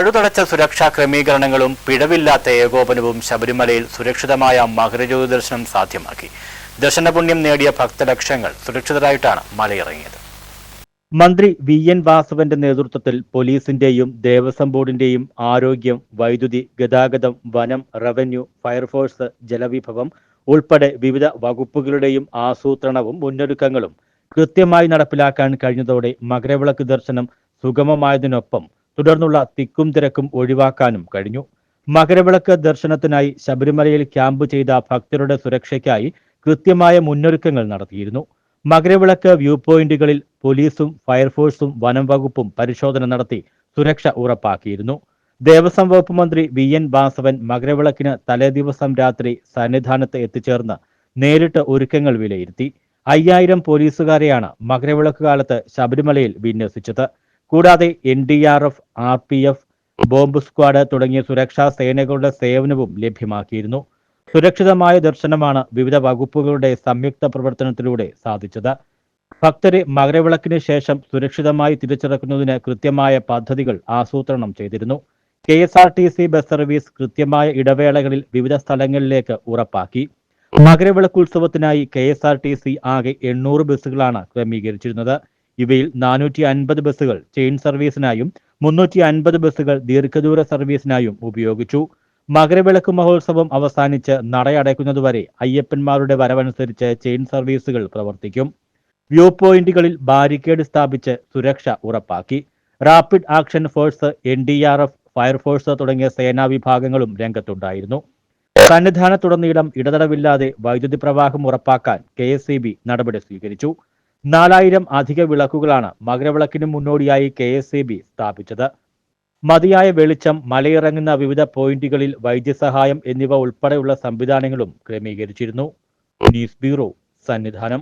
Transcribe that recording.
പഴുതടച്ച സുരക്ഷാ ക്രമീകരണങ്ങളും പിഴവില്ലാത്ത ഏകോപനവും ശബരിമലയിൽ സുരക്ഷിതമായ മകരജ്യോതി ദർശനം സാധ്യമാക്കി. ദർശനപുണ്യം നേടിയ ഭക്തലക്ഷങ്ങൾ സുരക്ഷിതരായിട്ടാണ് മലയിറങ്ങിയത്. മന്ത്രി വി എൻ വാസവന്റെ നേതൃത്വത്തിൽ പോലീസിന്റെയും ദേവസ്വം ബോർഡിന്റെയും ആരോഗ്യം വൈദ്യുതി ഗതാഗതം വനം റവന്യൂ ഫയർഫോഴ്സ് ജലവിഭവം ഉൾപ്പെടെ വിവിധ വകുപ്പുകളുടെയും ആസൂത്രണവും മുന്നൊരുക്കങ്ങളും കൃത്യമായി നടപ്പിലാക്കാൻ കഴിഞ്ഞതോടെ മകരവിളക്ക് ദർശനം സുഗമമായതിനൊപ്പം തുടർന്നുള്ള തിക്കും തിരക്കും ഒഴിവാക്കാനും കഴിഞ്ഞു. മകരവിളക്ക് ദർശനത്തിനായി ശബരിമലയിൽ ക്യാമ്പ് ചെയ്ത ഭക്തരുടെ സുരക്ഷയ്ക്കായി കൃത്യമായ മുന്നൊരുക്കങ്ങൾ നടത്തിയിരുന്നു. മകരവിളക്ക് വ്യൂ പോയിന്റുകളിൽ പോലീസും ഫയർഫോഴ്സും വനം വകുപ്പും പരിശോധന നടത്തി സുരക്ഷ ഉറപ്പാക്കിയിരുന്നു. ദേവസ്വം വകുപ്പ് മന്ത്രി വി എൻ വാസവൻ മകരവിളക്കിന് തലേദിവസം രാത്രി സന്നിധാനത്ത് എത്തിച്ചേർന്ന് നേരിട്ട് ഒരുക്കങ്ങൾ വിലയിരുത്തി. അയ്യായിരം പോലീസുകാരെയാണ് മകരവിളക്ക് കാലത്ത് ശബരിമലയിൽ വിന്യസിച്ചത്. കൂടാതെ N D R F R P F bomb squad തുടങ്ങിയ സുരക്ഷാ സേനകളുടെ സേവനവും ലഭ്യമാക്കിയിരുന്നു. സുരക്ഷിതമായ ദർശനമാണ് വിവിധ വകുപ്പുകളുടെ സംയുക്ത പ്രവർത്തനത്തിലൂടെ സാധിച്ചത്. ഭക്തരെ മകരവിളക്കിന് ശേഷം സുരക്ഷിതമായി തിരിച്ചിറക്കുന്നതിന് കൃത്യമായ പദ്ധതികൾ ആസൂത്രണം ചെയ്തിരുന്നു. K S R T C bus service കൃത്യമായ ഇടവേളകളിൽ വിവിധ സ്ഥലങ്ങളിലേക്ക് ഉറപ്പാക്കി. മകരവിളക്ക് ഉത്സവത്തിനായി K S R T C ആകെ എണ്ണൂറ് ബസ്സുകളാണ് ക്രമീകരിച്ചിരുന്നത്. ഇവയിൽ നാനൂറ്റി അൻപത് ബസ്സുകൾ ചെയിൻ സർവീസിനായും മുന്നൂറ്റി അൻപത് ബസ്സുകൾ ദീർഘദൂര സർവീസിനായും ഉപയോഗിച്ചു. മകരവിളക്ക് മഹോത്സവം അവസാനിച്ച് നടയടയ്ക്കുന്നതുവരെ അയ്യപ്പന്മാരുടെ വരവനുസരിച്ച് ചെയിൻ സർവീസുകൾ പ്രവർത്തിക്കും. വ്യൂ പോയിന്റുകളിൽ ബാരിക്കേഡ് സ്ഥാപിച്ച് സുരക്ഷ ഉറപ്പാക്കി. Rapid action force N D R F fire force തുടങ്ങിയ സേനാ വിഭാഗങ്ങളും രംഗത്തുണ്ടായിരുന്നു. സന്നിധാനത്തുടനീളം ഇടതടവില്ലാതെ വൈദ്യുതി പ്രവാഹം ഉറപ്പാക്കാൻ കെ നടപടി സ്വീകരിച്ചു. നാലായിരം അധിക വിളക്കുകളാണ് മകരവിളക്കിന് മുന്നോടിയായി കെ എസ് സ്ഥാപിച്ചത്. മതിയായ വെളിച്ചം മലയിറങ്ങുന്ന വിവിധ പോയിന്റുകളിൽ വൈദ്യസഹായം എന്നിവ ഉൾപ്പെടെയുള്ള സംവിധാനങ്ങളും ക്രമീകരിച്ചിരുന്നു. News bureau Sannidhanam.